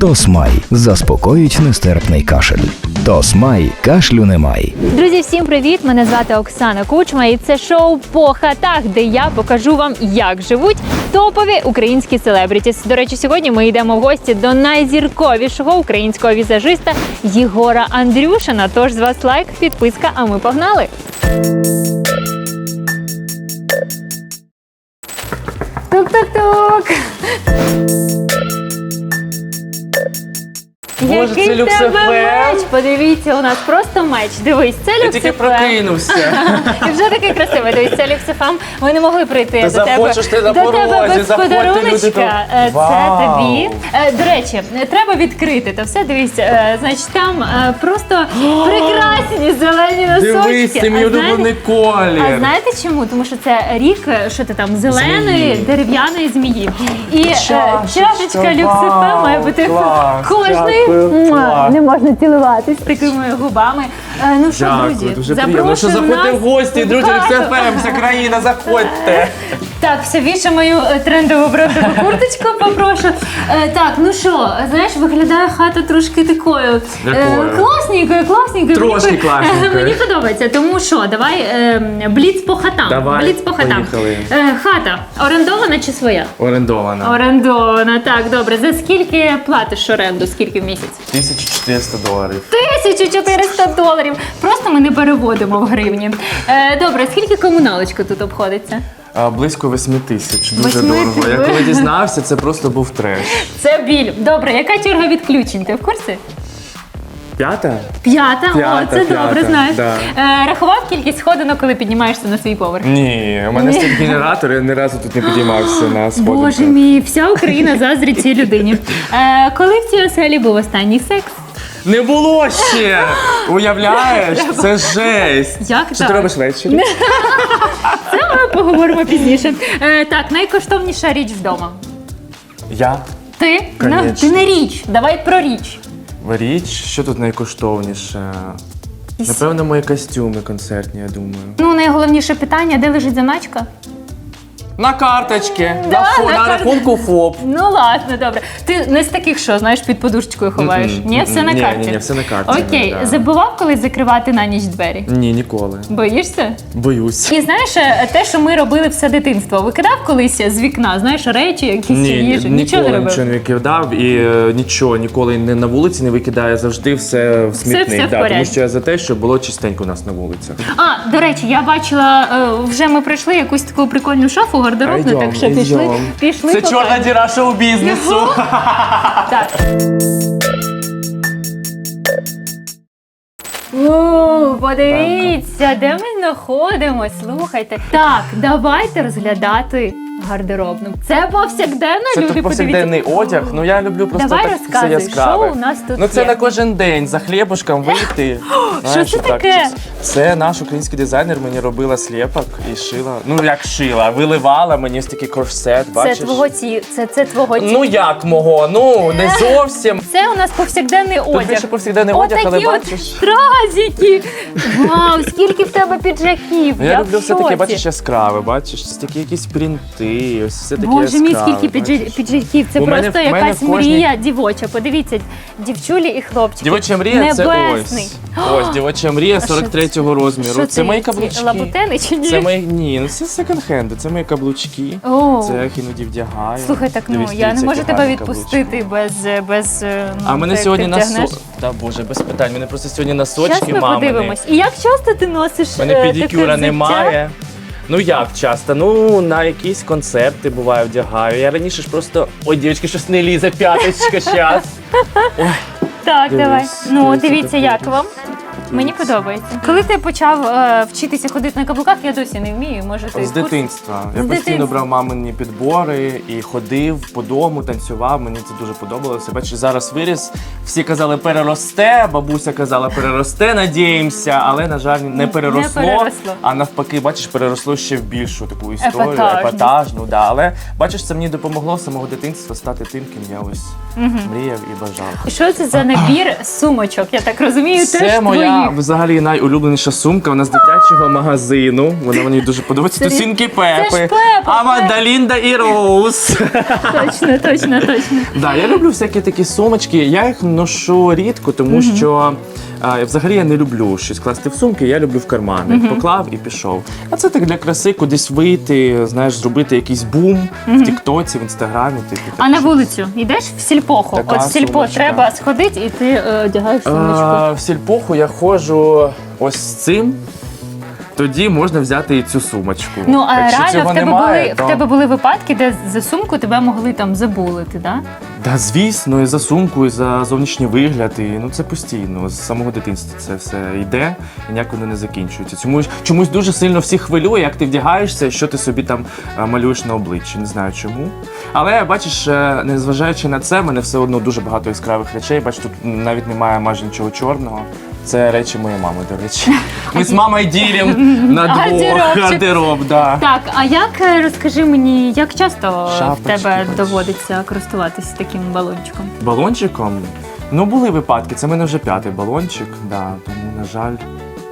Тосмай заспокоїть нестерпний кашель. Тосмай кашлю немає. Друзі, всім привіт! Мене звати Оксана Кучма, і це шоу по хатах, де я покажу вам, як живуть топові українські селебрітіс. До речі, сьогодні ми йдемо в гості до найзірковішого українського візажиста Єгора Андрюшина. Тож з вас лайк, підписка, а ми погнали. Тук-тук-тук. Боже, Який в Люкс тебе меч? Подивіться, у нас просто меч. Дивись, це Я Люкс тільки прокинувся. І вже такий красивий. Дивись, це Люксифам. Ми не могли прийти Та до тебе. захочеш ти на до тебе порозі, без заходьте, люди, подаруночка. то- Е, Це Вау. тобі. Е, До речі, треба відкрити то все. Дивись, е, значить, там е, просто прекрасні зелені носочки. Дивись, це мій А улюблений знаєте- А колір. знаєте чому? Тому що це рік, е, що ти там, зеленої Змії. дерев'яної змії. І е, Чашечка, вау, має бути клас, кожний. дякую, Муа. Не можна цілуватись такими губами. Е, Ну що, Дякую, друзі, дуже приємно. Ну що запрошую заходьте нас в гості, друзі, хату. Люкс ФМ, вся країна, заходьте. Так, все більше мою е, трендову брендову курточку попрошу. Е, так, ну що, знаєш, виглядає хата трошки такою. Якою? класненькою, класненькою. Трошки Мені, по- класненькою. Мені подобається. Тому що, давай е, бліц по хатам. Давай, бліц по хатам. поїхали. Е, хата орендована чи своя? Орендована. Орендована, так, добре. За скільки платиш оренду? Скільки в місяць? 1400 доларів. 1400 доларів. Просто ми не переводимо в гривні. Е, добре, скільки комуналочка тут обходиться? А, Близько 8 тисяч. Дуже Восьми дорого. Я коли дізнався, це просто був треш. Це біль. Добре, яка тюрга відключень? Ти в курсі? П'ята? П'ята, П'ята, о, це п'ята, добре, знаєш. да. Е, рахував кількість сходинок, коли піднімаєшся на свій поверх. Ні, у мене Ні. стоїть генератор, я ні разу тут не підіймався на сходинках. Боже мій, вся Україна заздрить цій людині. Е, коли в цій оселі був останній секс? Не було ще! Уявляєш? Це жесть. Як Що так? ти робиш ввечері? Це ми поговоримо пізніше. Е, так, найкоштовніша річ вдома. Я? Ти? Ну, ти не річ. Давай про річ. Річ, що тут найкоштовніше? Напевно, мої костюми концертні, я думаю. Ну, найголовніше питання, де лежить заначка? На карточки, Да, на, фо, на на, кар- рахунку ФОП. Ну ладно, добре. Ти не з таких, що знаєш, під подушечкою ховаєш. Мгм, Ні, все на ні, карті. ні, ні, все на карті, Окей, да. забував колись закривати на ніч двері. Ні, ніколи. Боїшся? Боюсь. І знаєш, е, те, що ми робили все дитинство, викидав колись з вікна, знаєш, речі, якісь Ні, їжу, нічого не ніколи робив. нічого не викидав і е, нічого ніколи не на вулиці не викидаю, завжди все в смітник. все в да, тому порядку. що я за те, щоб було чистенько у нас на вулицях. А, до речі, я бачила, е, вже ми прийшли якусь таку прикольну шафу гардеробну, так що пішли, пішли. Це покажемо. чорна діра шоу-бізнесу. Так. О, подивіться, де ми знаходимося. Слухайте. Так, давайте розглядати гардеробну. Це повсякденно, Це люди. тут повсякденний одяг. Ну я люблю просто Давай так все яскраве. що у нас тут Ну це є? на кожен день за хлібушком вийти. Знаєш, це таке? Це наш український дизайнер мені робила сліпок і шила. Ну як шила, виливала мені ось такий корсет. Це Бачиш? твого ці, це, це твого ці. Ну як мого? Ну не зовсім. Це у нас повсякденний одяг. більше повсякденний одяг, але бачиш. стразики. Вау, скільки в тебе піджаків. Ну, я в люблю все таке, шоці. бачиш, яскраве, бачиш, ось такі якісь принти, ось все таке Боже мій, яскраве, скільки піджаків. Це У мене- просто в мене якась в кожній- мрія дівоча. Подивіться, дівчулі і хлопчики. Дівоча мрія це Небесний. ось. Ось дівоча мрія що 43-го розміру. Що це мої ці каблучки. Лабутени чи ні? Це мої ні, ну це секонд-хенди, це мої каблучки. О. Це я їх іноді вдягаю. Слухай, так ну Дивись, я не дивіться, можу які тебе гарні відпустити без без. е, Ну, А мене ти- сьогодні ти на вдягнеш. Та боже, без питань. Мене просто сьогодні Щас носочки ми мамини. подивимось. І як часто ти носиш мене е, педикюра немає. Ну як часто? Ну на якісь концерти буває вдягаю. Я раніше ж просто ой, дівчатки, щось не лізе, п'яточка щас. Так, Дивись, давай. Ну, дивіться, як вам. Мені подобається. Коли ти почав е, вчитися ходити на каблуках, я досі не вмію. Може, ти З курс- дитинства. Я З постійно дитинства. брав мамині підбори і ходив по дому, танцював. Мені це дуже подобалося. Бачиш, зараз виріс. Всі казали, переросте. Бабуся казала, переросте, надіємося, але на жаль, не переросло. переросло. А навпаки, бачиш, переросло ще в більшу таку історію, Епатажність. епатажну. Да. Але бачиш, це мені допомогло з самого дитинства стати тим, ким я ось мріяв і бажав. Що це за набір сумочок? Я так розумію, Це теж моя моя взагалі найулюбленіша сумка. Вона з дитячого магазину. Вона мені дуже подобається. Це- Тусінки це Пепи. ж Пепа, А Пепа. Мадалінда і Роуз. Точно, точно, точно. Да, я люблю всякі такі сумочки. Я їх ношу рідко, тому що а, взагалі я не люблю щось класти в сумки, я люблю в кармани. Поклав і пішов. А це так для краси, кудись вийти, знаєш, зробити якийсь бум в Тіктоці, в інстаграмі. Типу, А так на що- вулицю йдеш в сільпоху? Така От в сільпо сумочка. треба сходити і ти е, одягаєш сумочку. А, в сільпоху я ходжу ось з цим. Тоді можна взяти і цю сумочку. Ну а Якщо реально цього в тебе немає, були то... в тебе були випадки, де за сумку тебе могли там забулити, да? Да, звісно, і за сумку, і за зовнішній вигляд. І, ну це постійно. З самого дитинства це все йде і ніяк воно не закінчується. Чомусь, чомусь дуже сильно всіх хвилює, як ти вдягаєшся, що ти собі там е, малюєш на обличчі. Не знаю чому. Але бачиш, е, незважаючи на це, в мене все одно дуже багато яскравих речей. Бач, тут навіть немає майже нічого чорного. Це речі моєї мами, до речі. Ми з мамою ділимо на двох Гардеробчик. гардероб. Да. Так, а як е, розкажи мені, як часто в тебе бачиш. доводиться користуватися таким балончиком? Балончиком? Ну, були випадки. Це в мене вже п'ятий балончик, да, тому, на жаль,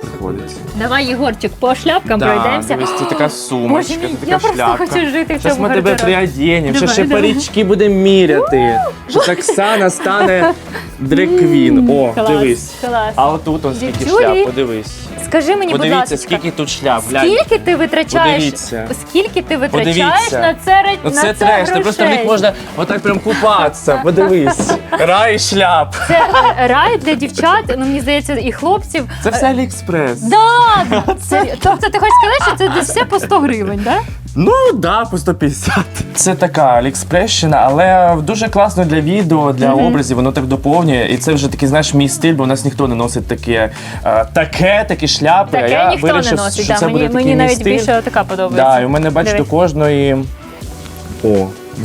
приходиться. Давай, Єгорчик, по шляпкам Да, пройдемося. дивись, це така сумочка, Боже це мій, така я просто шляпка. хочу жити в Зараз цьому ми тебе гардеробі. приодінемо, ще Давай, ще давай. парічки будемо міряти. Що Оксана стане дреквін. О, Клас, дивись. клас. А отут он скільки Дівчулі, шляп, подивись. Скажи мені, будь Подивіться, ласка, скільки тут шляп. Глянь. скільки ти витрачаєш? Подивіться. Скільки ти витрачаєш Подивіться. на це ре- Ну на це треш, ти просто в них можна отак прям купатися. Подивись. Рай шляп. Це е, рай для дівчат, ну мені здається, і хлопців. Це все Аліекспрес. Да, це, тобто ти хочеш сказати, що це десь все по 100 гривень, да? Ну да, по 150. Це така алікспрещина, але дуже класно для відео, для образів, воно так доповнює. І це вже такий, знаєш, мій стиль, бо у нас ніхто не носить таке, е, таке, такі шляпи. а Таке я ніхто вирішив, не носить. що Да, це мені буде такий мені мій навіть стиль. більше така подобається. Да, і у мене, бачите, Дивись. кожної. О,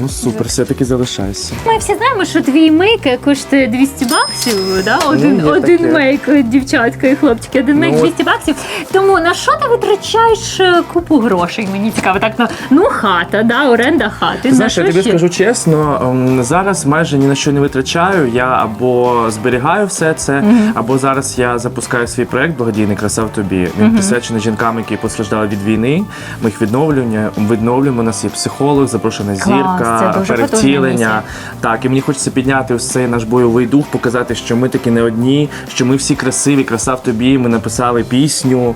ну супер, все-таки залишайся. Ми всі знаємо, що твій мейк коштує 200 баксів, да? один, Ну, є один таке. мейк, дівчатка і хлопчики, один мейк Ну, 200 баксів. Тому на що ти витрачаєш е, купу грошей? Мені цікаво. Так, ну, ну хата, да, оренда хати. Знаєш, на я що тобі ще? скажу чесно, ем, зараз майже ні на що не витрачаю. Я або зберігаю все це, або зараз я запускаю свій проект благодійний краса в тобі. Він присвячений жінкам, які постраждали від війни. Ми їх відновлюємо. Відновлюємо. У нас є психолог, запрошена Клас, зірка, це дуже перевтілення. Так, і мені хочеться підняти ось цей наш бойовий дух, показати, що ми таки не одні, що ми всі красиві, краса в тобі. Ми написали пісню,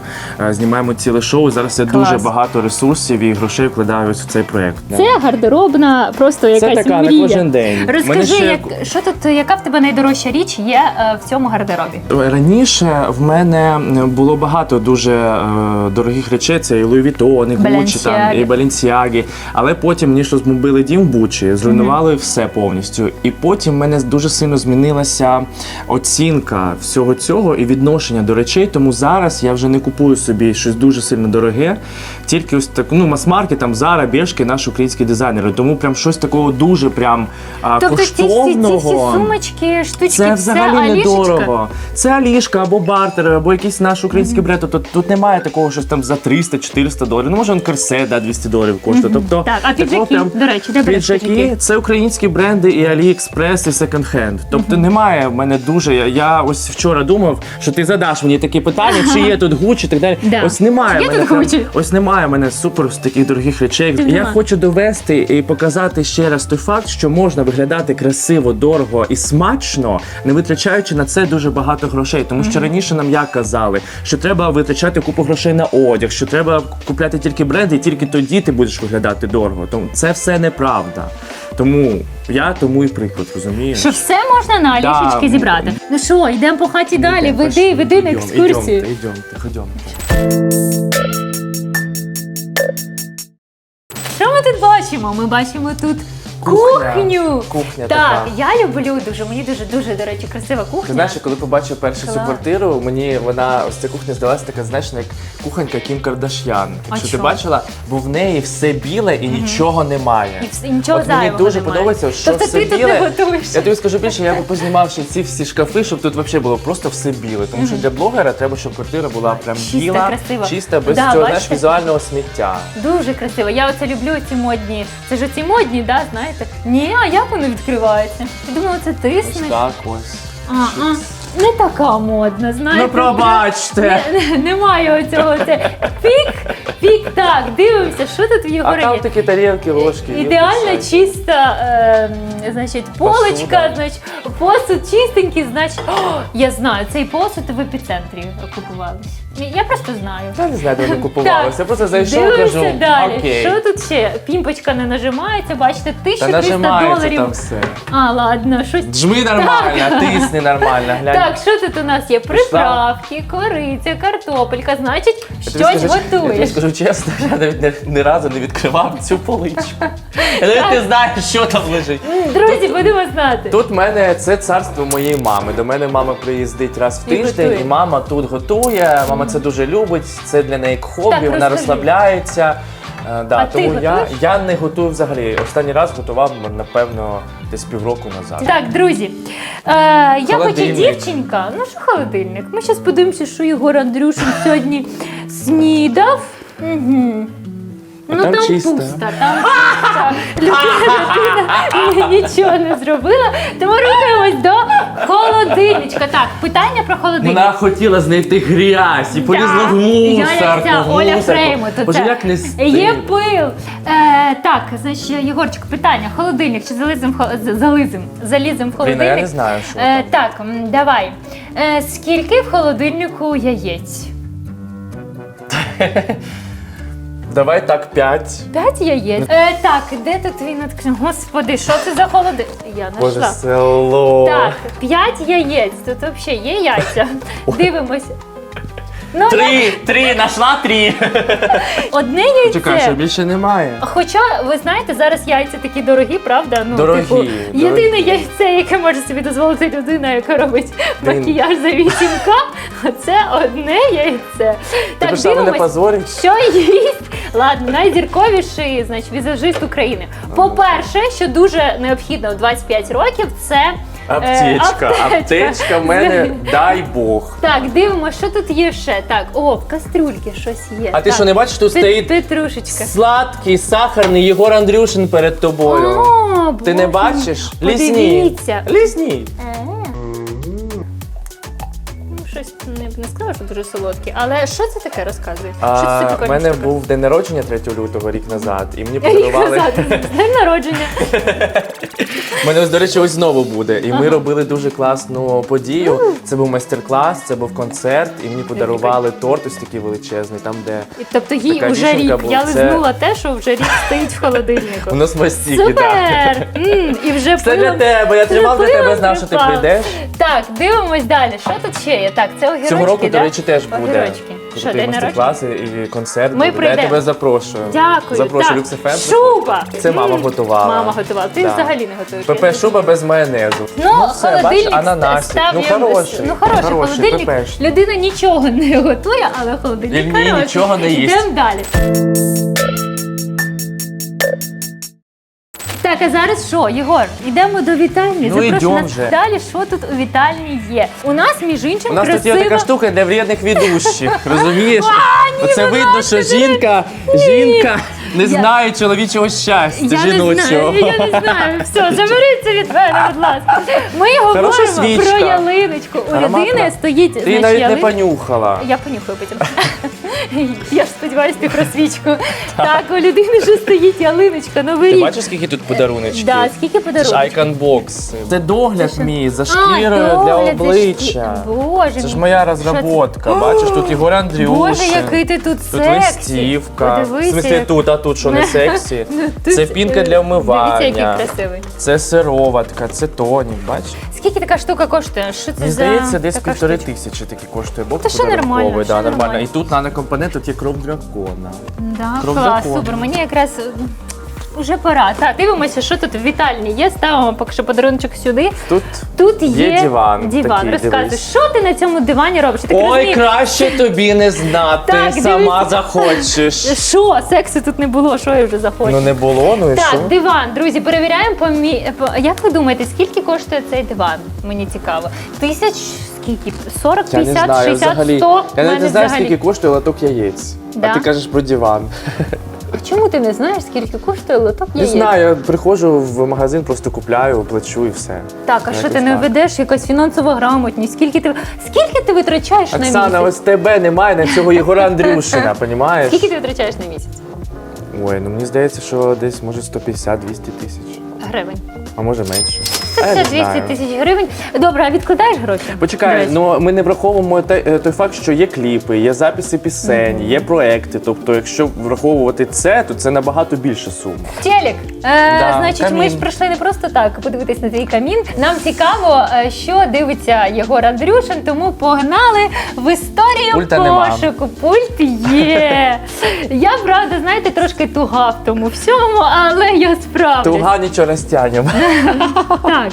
е, знімаємо ціле шоу. Зараз я Клас. дуже багато ресурсів і грошей вкладаю ось у цей проект. Це гардеробна, просто якась така, на мрія. кожен день. Мене Розкажи, ще- як, що тут, яка в тебе найдорожча річ є е, в цьому гардеробі? Раніше в мене було багато дуже е, дорогих речей. Це і Louis Vuitton, і Gucci, там, Balenciaga. і Balenciaga. Але потім мені що змобили дім в Бучі, зруйнували все повністю. І потім в мене дуже сильно змінилася оцінка всього цього і відношення до речей. Тому зараз я вже не купую собі щось дуже сильно дороге. Тільки ось так, ну, мас-маркет, там Zara, Бершки, наші українські дизайнери. Тому прям щось такого дуже прям а, Тобто ці, ці, ці, ці коштовного. сумочки, штучки, Це взагалі все алішечка? недорого. Це алішка або бартер, або якийсь наш український бренд. Тобто тут немає такого, щось там за 300-400 доларів. Ну, може, он корсе, да, 200 доларів коштує. Тобто, Так, а піджаки, до речі, де береш піджаки, це українські бренди і AliExpress, і Second Hand. Тобто немає в мене дуже. Я, я ось вчора думав, що ти задаш мені такі питання, чи є тут Gucci і так далі. Да. Ось немає є мене тут прям- Gucci? ось немає мене супер з таких дорогих речей. Я нема. хочу довести і показати ще раз той факт, що можна виглядати красиво, дорого і смачно, не витрачаючи на це дуже багато грошей. Тому що раніше нам як казали, що треба витрачати купу грошей на одяг, що треба купляти тільки бренди, і тільки тоді ти будеш виглядати дорого. Тому це все неправда. Тому я тому і приклад, розумієш? Що все можна на Да. алішечки зібрати. Ну що, йдемо по хаті далі, веди, пошли. веди на Ідем, екскурсію. йдемте, ходімте. Що ми тут бачимо? Ми бачимо тут Кухня. кухню. Кухня так, така. я люблю дуже. Мені дуже дуже до речі, красива кухня. Ти знаєш, я коли побачив першу цю Клас. квартиру, мені вона ось ця кухня здалася така, знаєш, як кухонька Кім Кардашян. Якщо ти чого? бачила, бо в неї все біле і нічого немає. І вс- і нічого От мені зайвого дуже немає. подобається, що Тобто все ти тут біле. не готуєш. Я тобі скажу більше, я би познімав ще ці всі шкафи, щоб тут взагалі було просто все біле. Тому що для блогера треба, щоб квартира була прям Чиста, біла, красива. чиста, без Да, цього знаєш, бачите? візуального сміття. Дуже красиво. Я оце люблю ці модні. Це ж ці модні, да, знаєте? Ні, а як воно відкривається? Я думала, це Ось тисне. так ось. А, а. не така модна, знаєте. Ну пробачте. Не- Немає оцього. Це пік, пік. Так, дивимося, що тут в А Єгора там є. такі тарілки, ложки. Ідеально чиста, е, значить, полочка, Посуда. значить, посуд чистенький, значить, о, я знаю, цей посуд в епіцентрі купувались. Я просто знаю. Я не знаю, де вони купувалися. Я просто зайшов, Дивимося кажу, далі. окей. Що тут ще? Пімпочка не нажимається, бачите, 1300 нажимається доларів. там все. А, ладно, щось. Джми нормально, тисни нормально, глянь. Так, що тут у нас є? Приправки, кориця, картопелька, значить, тобі щось скажу- Я тобі готуєш. скажу чесно, я навіть не, ні разу не відкривав цю поличку. Я навіть не знаю, що там лежить. Друзі, будемо знати. Тут в мене це царство моєї мами. До мене мама приїздить раз в І тиждень, готує. і мама тут готує. Мама це дуже любить. Це для неї як хобі, Так, вона розкажи. розслабляється. Е, Да, А ти тому я, готуєш? я не готую взагалі. Останній раз готував, напевно, десь півроку назад. Так, друзі, е, я хоч і Холодильник. дівчинка, ну що холодильник. Ми зараз подивимося, що Єгор Андрюшин сьогодні снідав. Угу. Ну там там чисто. пусто, там пусто. Людина, нічого не зробила. Тому рухаємось до холодильничка. Так, питання про холодильник. Вона хотіла знайти грязь і полізла в Я мусор. як ця в Оля. Фрейму. то Боже, це як не стидно. Є пил. Е, так, значить, Єгорчик, питання. Холодильник чи залізем, в з- залізем, залізем в Блін, а холодильник? я не знаю, що Е, там. так, м, давай. Е, скільки в холодильнику яєць? Давай так, п'ять. П'ять яєць. Е, так, де тут він наткнув? Господи, що це за холоди? Я Боже, нашла. село. Так, п'ять яєць. Тут взагалі є яйця. Дивимося. Ну, Три, три, нашла три. одне яйце. Чекай, що більше немає. Хоча ви знаєте, зараз яйця такі дорогі, правда? Ну, Дорогі, типу, дорогі. єдине яйце, яке може собі дозволити людина, яка робить Блін. макіяж за 8К, це одне яйце. Так, ж саме не дивимось, позорить. що їсть. Ладно, найзірковіший, значить, візажист України. По-перше, що дуже необхідно в 25 років, це е, Аптечка. Аптечка в мене, дай Бог. Так, дивимося, що тут є ще. Так, о, в кастрюльки щось є. А ти Так. що не бачиш, тут Пет- стоїть Петрушечка. сладкий, сахарний Єгор Андрюшин перед тобою. О, Ти не Боже бачиш? Лізні. Подивіться. Лізні. Е. Ну, Щось не, не сказала, що дуже солодкі. Але що це таке розказує? що це за мене був день народження 3 лютого, рік назад, і мені подарували. днем народження. У мене ось, до речі, ось знову буде. І ми робили дуже класну подію. Це був майстер-клас, це був концерт, і мені подарували торт ось такий величезний, там, де І, тобто їй Така вже вішенка рік. була. Я Це- лизнула те, що вже рік стоїть в холодильнику. воно смастіки. Супер! М, І вже Все для пилом- тебе. Я тримав для пилом тебе, знав, що ти припав. прийдеш. Так, дивимось далі. Що тут ще є? Так, це огірочки, Цього року, да? до речі, теж буде. Огірочки. Що, Крутий день майстер-клас і концерт. Ми буде. Я прийдемо. тебе запрошую. Дякую. Запрошую так. Люкс FM. Шуба! Це мама М, готувала. Мама готувала. Ти Да. взагалі не готуєш. ПП шуба без майонезу. Ну, все, бачиш, холодильник ананасик. став Ну, я- хороший. Ну, хороший, холодильник. ППшний. Людина нічого не готує, але холодильник ні, хороший. нічого не їсть. Йдемо далі. Так, а зараз що, Єгор? Йдемо до вітальні. Ну, Запрошую йдем нас вже. далі. Що тут у вітальні є? У нас, між іншим, У нас тут є така штука для вредних ведущих. Розумієш? Оце будь видно, ласка, що жінка, жінка не знає чоловічого щастя Я не жіночого. знаю, я не знаю. Все, заберіться від мене, будь ласка. Ми говоримо свічка. про ялиночку. У Ароматна. людини стоїть Ти значить, навіть не понюхала. Я понюхаю потім. Я сподіваюся, ти про свічку. Так, у людини вже стоїть ялиночка, новий Ти рік. бачиш, скільки тут подаруночків? Да, скільки Це ж подарунків? айконбокс. Це догляд мій за шкірою для обличчя. Боже Це ж мій. моя Що розработка. Бачиш, тут Ігор Андрюшин. Боже, який ти тут Тут сексі. листівка. В Подивися, смислі як- тут, а тут що не сексі. Ну, Це пінка е, для вмивання. Дивіться, який красивий. Це сироватка, це тонік, бачиш? Скільки така штука коштує? Що це Мені за здається, десь така півтори штучка? тисячі такі коштує бокс Та що нормально, подарунковий, що да, нормально. нормально. І тут нанокомпонент, тут є кров дракона. Да, Кров клас, дракона. супер. Мені якраз уже пора. Так, дивимося, що тут в вітальні є. Ставимо поки що подаруночок сюди. Тут Тут є, Є диван Диван. Розказуй, що ти на цьому дивані робиш? Так Ой, розумію, краще тобі не знати, Так, сама дивіться. захочеш. Що? Сексу тут не було, що я вже захочу. Ну не було, ну і так, що? диван, друзі, перевіряємо по мі... Як ви думаєте, скільки коштує цей диван? Мені цікаво. Тисяч скільки? 40, Я не 50, знаю 60, взагалі. 100? Я навіть не знаю, взагалі- скільки коштує лоток яєць. Да? А ти кажеш про диван. А чому ти не знаєш, скільки коштує лоток Не яєць? знаю, я приходжу в магазин, просто купляю, плачу і все. Так, а що ти не ведеш якась фінансова грамотність? Скільки ти скільки ти витрачаєш на Оксана, місяць? ось тебе немає на цього Єгора Андрюшина, понімаєш? Скільки ти витрачаєш на місяць? Ой, ну мені здається, що десь може 150-200 тисяч, Гривень. а може менше. Це не 200 тисяч гривень. Добре, а відкладаєш гроші? До Почекай, речі. ну ми не враховуємо той, е, той факт, що є кліпи, є записи пісень, є проекти. Тобто, якщо враховувати це, то це набагато більше сума. Телек. Е, Да, значить, ми камін. ж прийшли не просто так подивитись на твій камін. Нам цікаво, е, що дивиться Єгор Андрюшин, тому погнали в історію Пульта нема. пошуку. Пульт є. Я правда, знаєте, трошки туга в тому всьому, але я справлюсь. Туга нічого не стягнемо. Так.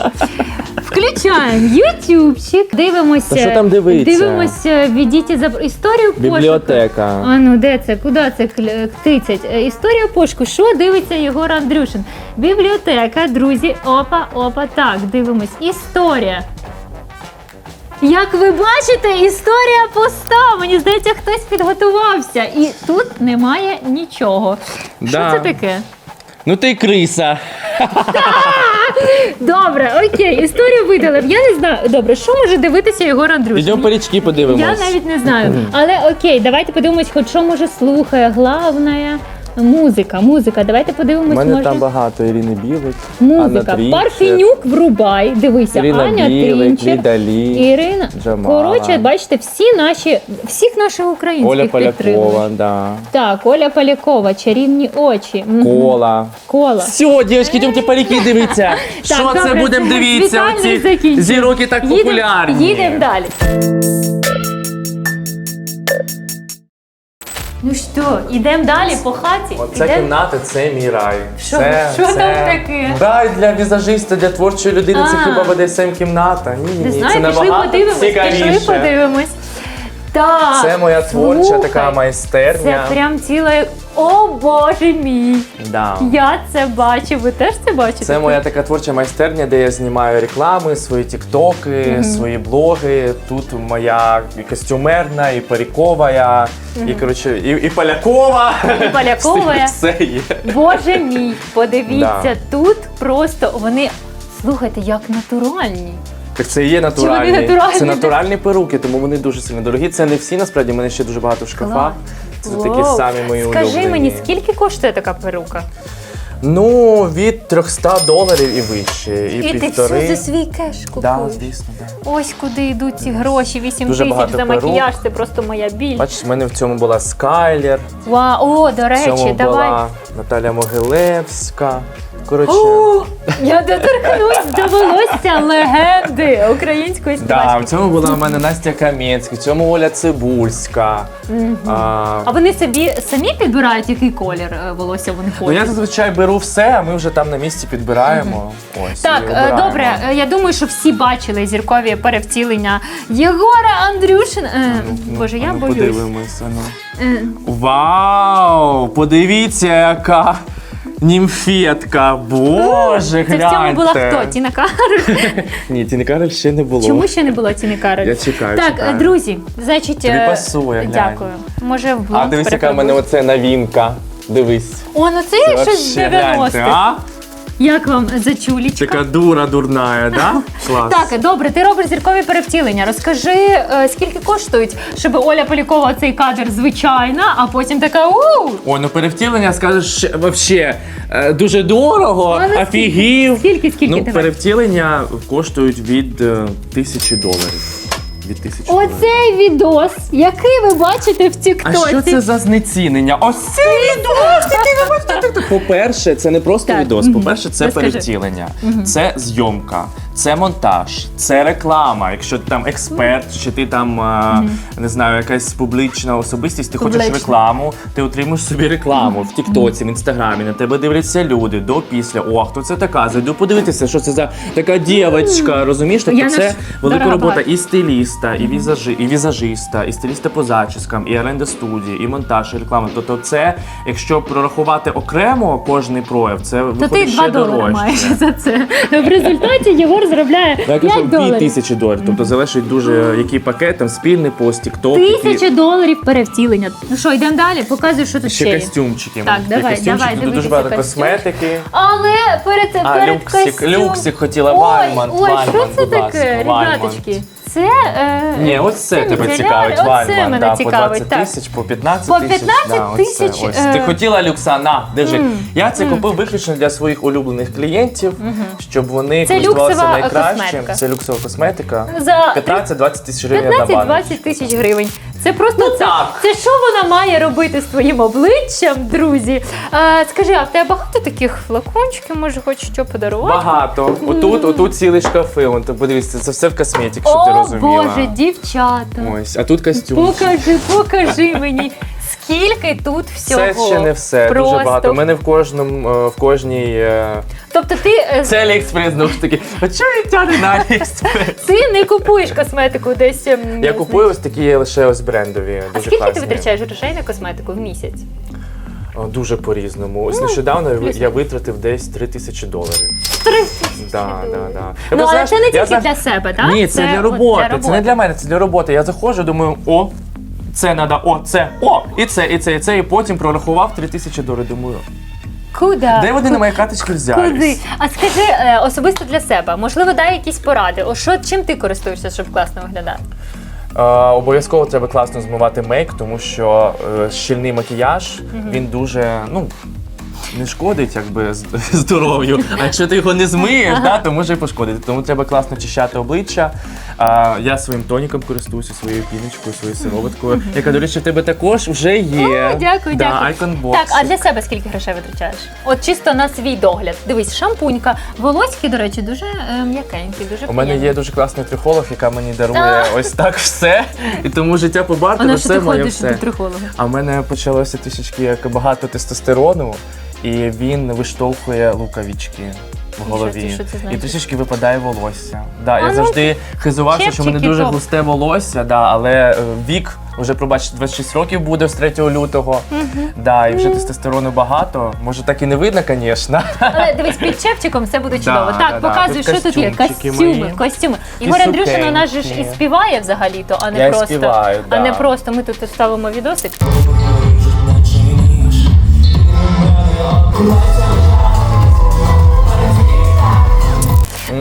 Включаємо ютубчик, дивимося. Та що там дивиться? Дивимося, введіть за історію пошуку. Бібліотека. А ну де це? Куди це ктицять? Е, Історія пошуку. Що дивиться Єгор Андрюшин? Бібліотека, друзі. Опа, опа, так, дивимось. Історія. Як ви бачите, історія пуста. Мені здається, хтось підготувався. І тут немає нічого. Що це таке? Ну ти криса. Добре, окей, історію видалив. Я не знаю. Добре, що може дивитися Єгор Андрюш? Йдемо порічки подивимось. Я навіть не знаю. Але окей, давайте подивимось, хоч що може слухає. Главне музика. Музика. Давайте У подивимось. мене може... там багато Ірини Білик, Музика. Парфенюк врубай. Дивися, Ірина Аня Білик, Трінчер. Ліда Лі, Ірина. Джамала. Коротше, бачите, всі наші, всіх наших українських Оля. Полякова, да. Так, Оля Полякова, чарівні очі. Кола. Кола. Все, дівчатки, йдемте паріки дивіться. Що це будемо дивитися? Оці зіроки так популярні. Їдемо далі. Ну що, йдемо далі по хаті. Оця Ідем? кімната це мій рай. Що- це, що це там таке? Рай для візажиста, для творчої людини. Це хіба буде сім кімната? Ні, ні, Не ні. знаю, це пішли набагато подивимось, пішли цікавіше. подивимось. Так, Це моя творча слухай, така майстерня. Це прям ціле. О боже мій! Да. Я це бачу. Ви теж це бачите? Це моя така творча майстерня, де я знімаю реклами, свої тіктоки, свої блоги. Тут моя і костюмерна, і парікова, я, і коротше, і, і полякова. І полякова. Все є. Боже мій, подивіться, Да. тут просто вони. Слухайте, як натуральні. Так це і є натуральні. натуральні? Це натуральні перуки, тому вони дуже сильно дорогі. Це не всі насправді, в мене ще дуже багато в шкафах. Це Вау. такі самі мої Скажи улюблені. мені, скільки коштує така перука? Ну, від 300 доларів і вище. І, І ти півтори. все за свій кеш купуєш. Да, звісно, да. Ось куди йдуть ці гроші, 8 Дуже тисяч багато за перук. макіяж, це просто моя біль. Бачиш, в мене в цьому була Скайлер, Вау, о, до в речі, цьому давай. була Наталя Могилевська. Коротше, О, я доторкнусь до волосся легенди української да, співачки. в цьому була в мене Настя Кам'янська, в цьому Оля Цибульська. А, А вони собі самі підбирають, який колір е, волосся вони ну, я хочуть? зазвичай беру все, а ми вже там на місці підбираємо. Ось, Так, і е, обираємо. добре. е, Я думаю, що всі бачили зіркові перевтілення Єгора Андрюшина. Е, Ну, Боже, я ну, боюсь. Подивимося. Ну. Е, Вау! Подивіться, яка німфетка. Боже, Це в цьому була хто? Тіна Кароль? Ні, Тіни Кароль ще не було. Чому ще не було Тіни Кароль? Я чекаю, Так, чекаю. друзі, значить, Тобі е, пасує, глянь. дякую. Може, в А дивись, яка в мене оце новинка. Дивись. О, ну це, щось з Вообще, гляньте, 90-х. а? Як вам зачулічка? Така дура дурная, да? Клас. Так, добре, ти робиш зіркові перевтілення. Розкажи, е, скільки коштують, щоб Оля Полякова цей кадр звичайна, а потім така у Ой, ну перевтілення, скажеш, ще- вообще е, дуже дорого, А, ну, офігів. скільки, скільки Ну, давай? перевтілення коштують від е, тисячі доларів. Від тисячі доларів. Оцей відос, який ви бачите в А що це за знецінення? Ось це відос! який. По-перше, це не просто Так, відос. мгм. По-перше, це Розкажи. перевтілення, це зйомка, це монтаж, це реклама. Якщо ти там експерт, чи ти там е, не знаю, якась публічна особистість, ти хочеш Публічна. рекламу, ти отримуєш собі рекламу в Тіктоці, в інстаграмі. На тебе дивляться люди до після. О, хто це така? Зайду подивитися, що це за така дівчинка. Розумієш? Тобто Я не це ж- велика дорога робота і стиліста, і візажи, і візажиста, і стиліста по зачіскам, і оренда студії, і монтаж, і реклама. Тобто, це, якщо прорахувати окремо кожний прояв, це То виходить ще 2 долари дорожче. маєш за це. В результаті Єгор заробляє Ну, я 5 кажу, доларів. тисячі доларів. Тобто залежить дуже який пакет, там спільний пост, тікток. Тисяча доларів перевтілення. Ну що, йдемо далі? Показуй, що тут ще, Ще є. костюмчики. Так, давай, костюмчики, давай, тут дивитися дуже багато костюм. косметики. Але перед, А, перед люксик, костюм... люксик хотіла, ой, вальман. Ой, що це будь ласка, таке, ребяточки? Це... Е... Ні, ось це тебе цікавить, ляля, Вальман. Мене да, цікавить. По так. 20 тисяч, по 15 По тисяч. 15 да, ось це, тисяч, Ось. е, Ти хотіла люкса, на, держи. Я це купив виключно для своїх улюблених клієнтів, щоб вони Це користувалися люксова найкращим. косметика. Це люксова косметика. За 15-20 тисяч гривень на банку. 15-20 тисяч гривень. Це просто це, Ну так. це що вона має робити з твоїм обличчям, друзі? А, скажи, а в тебе багато таких флакончиків, може, хоч що подарувати? Багато. Отут, отут цілий шкафи. Вон, подивіться, це, це все в косметик, щоб ти О. Боже, дівчата. Ось, а тут костюм. Покажи, покажи мені, скільки тут всього. Це ще не все, Просто. дуже багато. У мене в кожному, е, в кожній. е, Тобто ти, е, Це Аліекспрес, знову ж таки. А чого я тягне на Аліекспрес? ти не купуєш косметику десь. ем, Я купую ось такі лише ось брендові. А Дуже скільки класні. ти витрачаєш грошей на косметику в місяць? Дуже по-різному. Ось нещодавно я витратив десь 3 тисячі доларів. Три тисячі Да, да, да. Ну, Я, але знаєш, це не тільки знаю- для себе, так? Ні, це, для от роботи. Це не для мене, це для роботи. Я заходжу, думаю, о, це треба, о, це, о, і це, і це, і це. І потім прорахував 3 тисячі доларів. Думаю, Куди? де вони на мої карточки взялись? Куди? А скажи е, особисто для себе, можливо, дай якісь поради. О, що чим ти користуєшся, щоб класно виглядати? Е, обов'язково треба класно змивати мейк, тому що е, щільний макіяж він дуже ну. Не шкодить якби з- здоров'ю, а якщо ти його не змиєш, да, то може і пошкодити. Тому треба класно чищати обличчя. А, я своїм тоніком користуюся, своєю піночкою, своєю сироваткою, яка, до речі, в тебе також вже є. О, дякую, да, дякую. Icon Box. Так, а для себе скільки грошей витрачаєш? От чисто на свій догляд. Дивись, шампунька. Волоськи, до речі, дуже е, м'якенькі, дуже У мене приємні. є дуже класний трихолог, яка мені дарує ось так все. І тому життя по бартеру що все моє ходиш все. до трихолога? А в мене почалося трішечки як багато тестостерону, і він виштовхує лукавички в голові. це- що це і значить? трішечки випадає волосся. Да, А я ну, завжди хизувався, що в мене чепчики дуже топ. густе волосся, да, але е, вік. Вже пробачте, 26 років буде з 3 лютого. Да, і вже тестостерону багато. Може так і не видно, звісно. Але дивись, під чепчиком все буде чудово. Да, так, да, показуй, Тут що тут є. костюмчики Костюми, мої. костюми. Ігор Андрюшин у нас же ж і співає взагалі-то, а не Я і просто. співаю, А да. не просто ми тут ставимо відосик.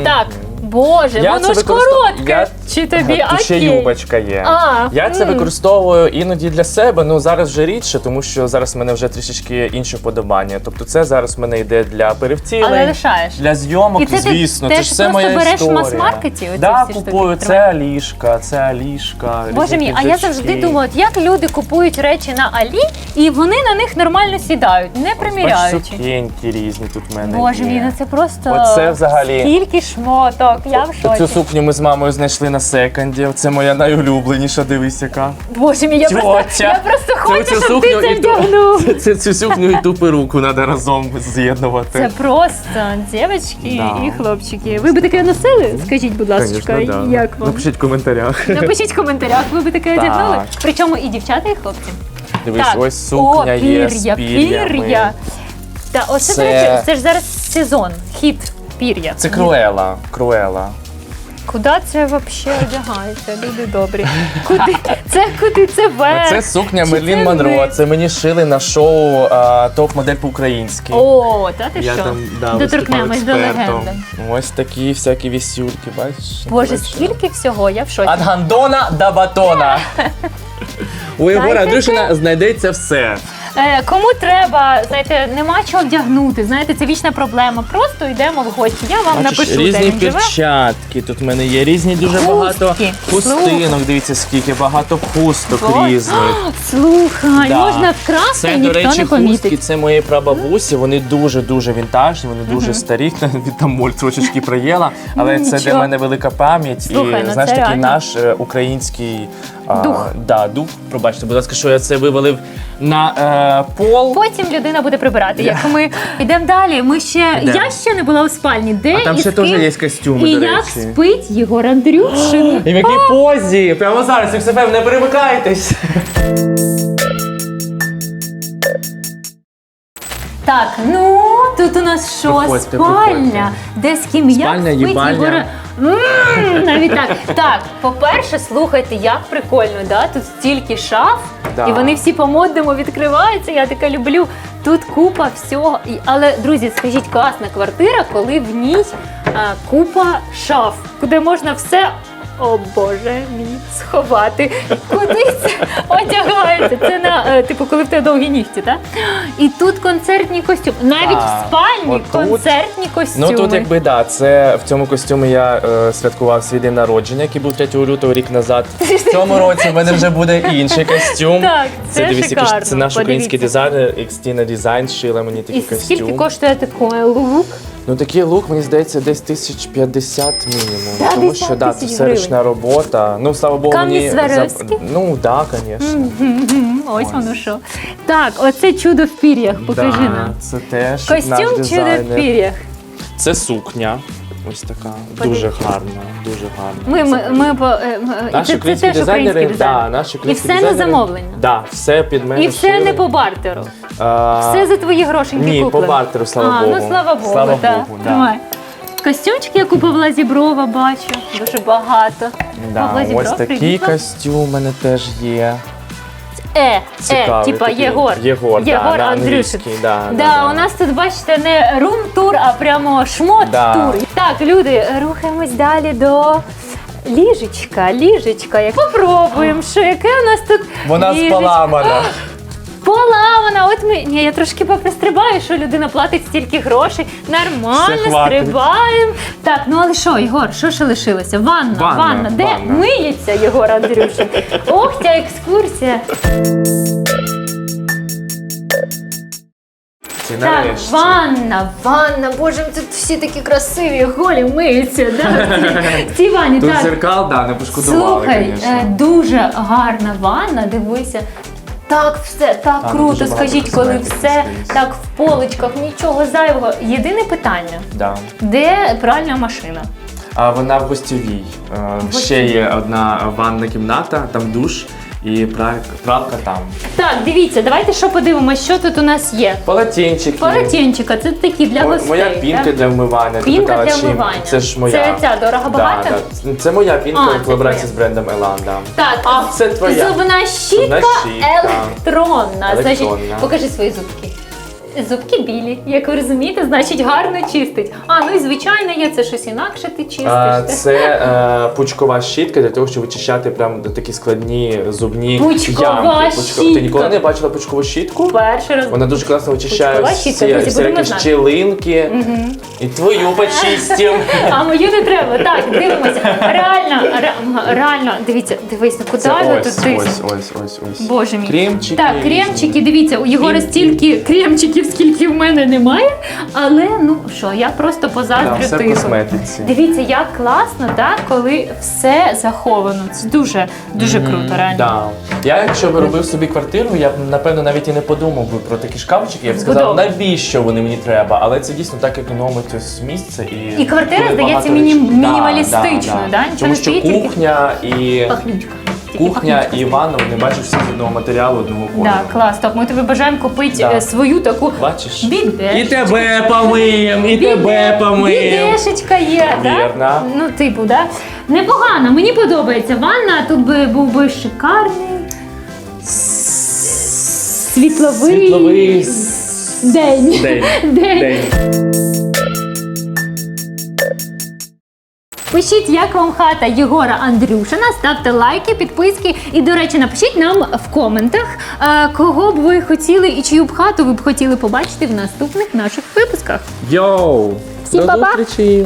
Так, боже, Я воно це ж використов- коротке. Я- Чи тобі Тут ще окей? юбочка є. А, я це м. використовую іноді для себе, ну зараз вже рідше, тому що зараз в мене вже трішечки інше вподобання. Тобто це зараз в мене йде для перевтілень, Але лишаєш. для зйомок, І це ти звісно. Це теж ж все просто моя береш в історія. мас-маркеті оці Да, всі штуки купую. Це тримаєш? Алішка, це Алішка. Боже різні мій, а я піджачки. завжди думаю, от як люди купують речі на Алі, і вони на них нормально сідають, не Бачиш, приміряючи. сукеньки різні тут в мене Боже є. мій, ну це просто Оце взагалі- скільки шмоток, я в Цю шоці. сукню ми з мамою знайшли на секонді. Це моя найулюбленіша, дивись яка. Боже мій, я просто, Тьотя. я просто хочу, Цю щоб ти сукню це і ту- вдягнув. Це, цю сукню і ту перуку треба разом з'єднувати. Це просто дівчатки Да. і хлопчики. Ви би таке носили? Скажіть, будь ласка, Конечно, да. як вам? Напишіть в коментарях. Напишіть в коментарях, ви би таке Так. одягнули. Причому і дівчата, і хлопці. Дивись, так, ось сукня О, є з пір'я, пір'ями. пір'я. Та оце, Це- до речі, це ж зараз сезон, хіт пір'я. Це Круела. Круела. Куди це взагалі одягається, люди добрі? Куди? Це куди це верх? Це сукня Чи Мерлін це Монро. низ? Це мені шили на шоу а, топ-модель по-українськи. О, та ти Я що? там да, Доторкнемось виступав до експертом. легенди. Ось такі всякі вісюльки, бачиш? Боже, Коротше. скільки всього, я в шоці. От гандона до батона. У Єгора Андрюшина знайдеться все. Е, кому треба, знаєте, нема чого вдягнути, знаєте, це вічна проблема. Просто йдемо в гості. Я вам Бачиш, напишу, де різні він живе. перчатки. Тут в мене є різні дуже Хустки. багато хустинок. Дивіться, скільки багато хусток Боже. різних. Слухай, Да. можна вкрасти, Це, і до ніхто речі, не хустки, помітить. це моєї прабабусі. Вони дуже дуже вінтажні, вони дуже старі. Від там моль трошечки приєла, але це для Нічого. мене велика пам'ять. Слухай, і ну знаєш, такий реально. наш е, український а, Дух. Да, дух. Пробачте, будь ласка, що я це вивалив на е, пол. Потім людина буде прибирати. Як ми йдемо далі, ми ще Йдемо. я ще не була у спальні. Де А там і ще з ким, теж є костюми, і до як речі. спить Єгор Андрюшин. І в якій позі? Прямо зараз, XFM, не перемикайтесь. Так, ну тут у нас що? Проходьте, спальня, де з ким Спальня, спить їбальня. Єгора. Навіть так. Так, по-перше, слухайте, як прикольно, да? тут стільки шаф, Да. і вони всі по-модному відкриваються. Я таке люблю. Тут купа всього. І- Але, друзі, скажіть, класна квартира, коли в ній а, купа шаф, куди можна все. О Боже мій сховати. Куди це одягається? Це на е, типу, коли в тебе довгі нігті, так? І тут концертні костюми. Навіть в Так, спальні отут. концертні костюми. Ну тут якби да, це в цьому костюмі я е, святкував свій день народження, який був 3 лютого рік назад. В цьому році в мене вже буде інший костюм. Так, це дивіться, шикарно, це наш український подивіться. дизайнер, Екстіна Дизайн шила мені такий І костюм. скільки коштує такий лук? Ну такий лук, мені здається, десь 1050 мінімум. 50 Тому що да, це тисяч все гривень. ручна робота. Ну, слава Богу, Камні мені Сваровський? Ну так, да, звісно. Мгм, Ось воно що. Так, оце чудо в пір'ях. Покажи Да, нам. це теж наш Костюм чудо в дизайнер. пір'ях. Це сукня. Ось така. Дуже гарна, дуже гарна. Ми, ми, ми, по- е, і Наші це, це українські теж дизайнери, український дизайн. да, наші І українські все на дизайнери, замовлення. Да, все під мене І все шили. не по бартеру. А, Все за твої грошеньки Ні, по бартеру, слава а, Богу. ну слава Богу, Слава так. Богу, да. Тримай. Костюмчик, як у Павла Зіброва, бачу. Дуже багато. Да, Павла Зібров, ось такий привіт вам. костюм у мене теж є. Е, е, типа такий. Єгор. Єгор, да, Єгор на Андрюшин. англійський, да, да, да, у нас тут, бачите, не рум-тур, а прямо шмот-тур. Да. Так, люди, рухаємось далі до ліжечка, ліжечка. Як попробуємо, що яке у нас тут Вона ліжечко. спаламана. Поламана, от ми. Ні, я трошки попристрибаю, що людина платить стільки грошей. Нормально, хватить. стрибаємо. Так, ну але що, Єгор, що ще лишилося? Ванна, Ванна, Де ванна. миється Єгор Андрюшин? Ох, ця екскурсія. Так, нарешті. ванна, ванна, боже, тут всі такі красиві, голі миються. Да? В цій ванні, Тут так. зеркал, да, не пошкодували, Слухай, звісно. е, дуже гарна ванна, дивися. Так, все, так Там круто. багато Скажіть, коли косметики все стоїть. так в поличках, нічого зайвого. Єдине питання: Да. де пральна машина? А вона в гостьовій. Е, Ще є одна ванна кімната, там душ і правка пралка там. Так, дивіться, давайте що подивимося, що тут у нас є. Полотенчики. Полотенчика, це такі для Мо- гостей. Моя пінка так? для вмивання. Ти Пінка питала, для чим? вмивання. Це ж моя. Це ця дорого-багата? Да, да. Це моя пінка А, в колаборації з твоя. брендом Еланда. Так, А, це твоя. Зубна щітка, Зубна щітка. електронна. Значить, Електронна. покажи свої зубки. Зубки білі, як ви розумієте, значить гарно чистить. А, ну і звичайно є це щось інакше ти чистиш. А, це е, пучкова щітка для того, щоб вичищати прям такі складні зубні Пучкова ямки. Ти щітка. ніколи не бачила пучкову щітку? Перший раз. Вона дуже класно вичищає Пучкова всі, щітка, друзі, будемо які знати. щілинки. І твою почистим. А мою не треба. Так, дивимося. Реально, ре- реально, дивіться, дивись, ну куди ось, тут ось, ось, ось, ось. Боже мій. Кремчики Так, кремчики, дивіться, у Єгора стільки кремчиків, скільки в мене немає. Але ну що, я просто Да, позаздрю все в тихо. косметиці. Дивіться, як класно, так, коли все заховано. Це дуже дуже круто, реально. Да. Я, якщо б робив собі квартиру, я б напевно навіть і не подумав би про такі шкафчики. Я б сказав, Збудовано. навіщо вони мені треба. Але це дійсно так економить ось місце і. І квартира коли здається багато міні- речей. мінімалістичною, да? Нічого Тому не що стоїть, тільки- кухня і Пахнючка. Тільки кухня і ванна вони бачиш всі з одного матеріалу, одного кольору. Да, клас. Так, ми тобі бажаємо купити Да. е, свою таку Бачиш? бідешечку. І тебе помиєм, і тебе помиєм. Бідешечка є, Вірно. Да? Ну, типу, да? Непогано, мені подобається ванна, тут би був би шикарний. Світловий, Світловий день. день. День. День. Пишіть, як вам хата Єгора Андрюшина, ставте лайки, підписки. І, до речі, напишіть нам в коментах, е, кого б ви хотіли і чию б хату ви б хотіли побачити в наступних наших випусках. Йоу! Всім До па-па. зустрічі!